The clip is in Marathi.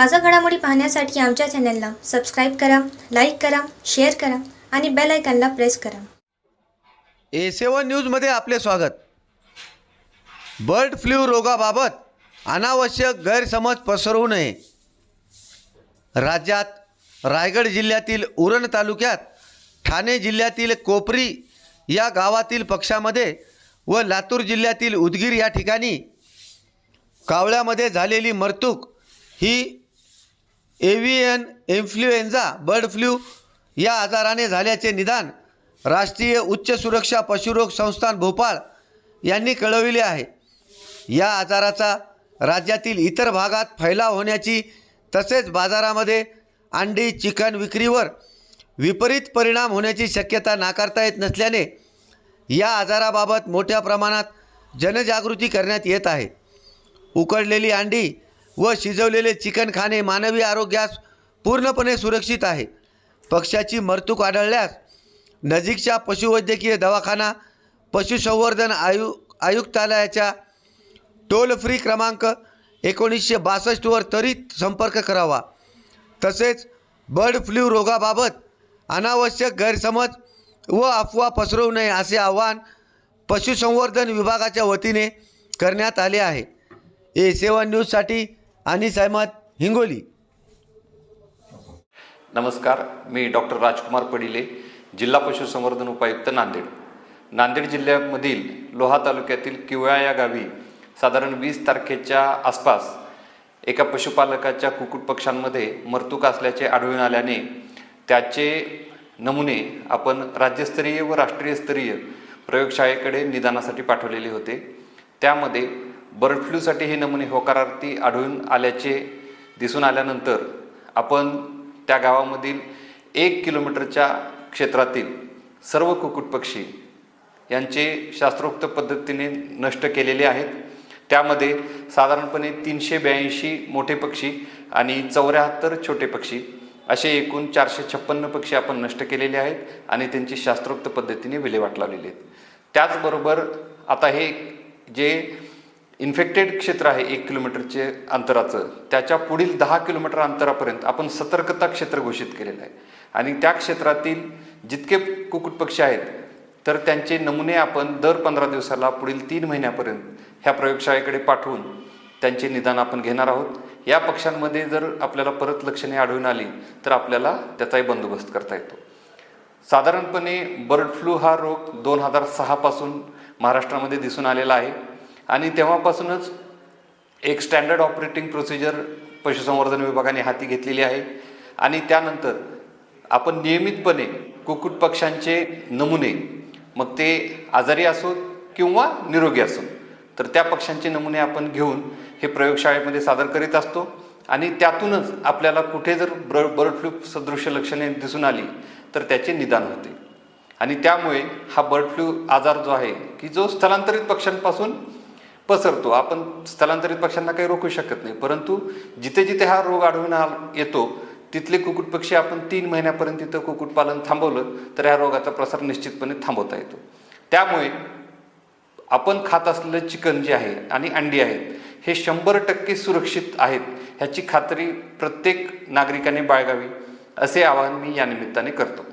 ताजा घडामोडी पाहण्यासाठी आमच्या चॅनलला सबस्क्राईब करा लाईक करा शेअर करा आणि बेल आयकॉनला प्रेस करा. ए सेवन न्यूजमध्ये आपले स्वागत. बर्ड फ्लू रोगाबाबत अनावश्यक गैरसमज पसरवू नये. राज्यात रायगड जिल्ह्यातील उरण तालुक्यात ठाणे जिल्ह्यातील कोपरी या गावातील पक्षामध्ये व लातूर जिल्ह्यातील उदगीर या ठिकाणी कावळ्यामध्ये झालेली मरतूक ही एव्हीएन इन्फ्लुएन्झा बर्ड फ्लू या आजाराने झाल्याचे निदान राष्ट्रीय उच्च सुरक्षा पशुरोग संस्थान भोपाळ यांनी कळविले आहे. या आजाराचा राज्यातील इतर भागात फैलाव होण्याची तसेच बाजारामध्ये अंडी चिकन विक्रीवर विपरीत परिणाम होण्याची शक्यता नाकारता येत नसल्याने या आजाराबाबत मोठ्या प्रमाणात जनजागृती करण्यात येत आहे. उकडलेली अंडी व शिजवलेले चिकन खाणे मानवी आरोग्यास पूर्णपणे सुरक्षित आहे. पक्ष्याची मरतूक आढळल्यास नजीकच्या पशुवैद्यकीय दवाखाना पशुसंवर्धन आयु आयुक्तालयाच्या टोल फ्री क्रमांक एकोणीसशे बासष्टवर त्वरित संपर्क करावा. तसेच बर्ड फ्लू रोगाबाबत अनावश्यक गैरसमज व अफवा पसरवू नये असे आवाहन पशुसंवर्धन विभागाच्या वतीने करण्यात आले आहे. ए सेवन न्यूजसाठी आणि अहमद हिंगोली. नमस्कार मी डॉक्टर राजकुमार पडिले जिल्हा पशुसंवर्धन उपायुक्त नांदेड. नांदेड जिल्ह्यामधील लोहा तालुक्यातील किवळा या गावी साधारण वीस तारखेच्या आसपास एका पशुपालकाच्या कुक्कुट पक्ष्यांमध्ये मरतूक असल्याचे आढळून आल्याने त्याचे नमुने आपण राज्यस्तरीय व राष्ट्रीय स्तरीय प्रयोगशाळेकडे निदानासाठी पाठवलेले होते. त्यामध्ये बर्ड फ्लूसाठी हे नमुने होकारार्थी आढळून आल्याचे दिसून आल्यानंतर आपण त्या गावामधील एक किलोमीटरच्या क्षेत्रातील सर्व कुक्कुट पक्षी यांचे शास्त्रोक्त पद्धतीने नष्ट केलेले आहेत. त्यामध्ये साधारणपणे तीनशे ब्याऐंशी मोठे पक्षी आणि चौऱ्याहत्तर छोटे पक्षी असे एकूण चारशे छप्पन्न पक्षी आपण नष्ट केलेले आहेत आणि त्यांची शास्त्रोक्त पद्धतीने विल्हेवाट लावलेली आहेत. त्याचबरोबर आता हे जे इन्फेक्टेड क्षेत्र आहे एक किलोमीटरचे अंतराचं. त्याच्या पुढील दहा किलोमीटर अंतरापर्यंत आपण सतर्कता क्षेत्र घोषित केलेलं आहे. आणि त्या क्षेत्रातील जितके कुक्कुट पक्षी आहेत तर त्यांचे नमुने आपण दर पंधरा दिवसाला पुढील तीन महिन्यापर्यंत ह्या प्रयोगशाळेकडे पाठवून त्यांचे निदान आपण घेणार आहोत. या पक्ष्यांमध्ये जर आपल्याला परत लक्षणे आढळून आली तर आपल्याला त्याचाही बंदोबस्त करता येतो. साधारणपणे बर्ड फ्लू हा रोग दोन हजार सहापासून महाराष्ट्रामध्ये दिसून आलेला आहे. आणि तेव्हापासूनच एक स्टँडर्ड ऑपरेटिंग प्रोसिजर पशुसंवर्धन विभागाने हाती घेतलेली आहे. आणि त्यानंतर आपण नियमितपणे कुक्कुट पक्ष्यांचे नमुने मग ते आजारी असोत किंवा निरोगी असोत तर त्या पक्ष्यांचे नमुने आपण घेऊन हे प्रयोगशाळेमध्ये सादर करीत असतो. आणि त्यातूनच आपल्याला कुठे जर ब्र बर्ड फ्लू सदृश्य लक्षणे दिसून आली तर त्याचे निदान होते. आणि त्यामुळे हा बर्ड फ्लू आजार जो आहे की जो स्थलांतरित पक्ष्यांपासून पसरतो. आपण स्थलांतरित पक्ष्यांना काही रोखू शकत नाही. परंतु जिथे जिथे हा रोग आढळून आ- येतो तिथले कुक्कुटपक्षी आपण तीन महिन्यापर्यंत तिथं कुक्कुटपालन थांबवलं तर ह्या रोगाचा प्रसार निश्चितपणे थांबवता येतो. त्यामुळे आपण खात असलेलं चिकन जे आहे आणि अंडी आहेत हे शंभर टक्के सुरक्षित आहेत ह्याची खात्री प्रत्येक नागरिकाने बाळगावी असे आवाहन मी या निमित्ताने करतो.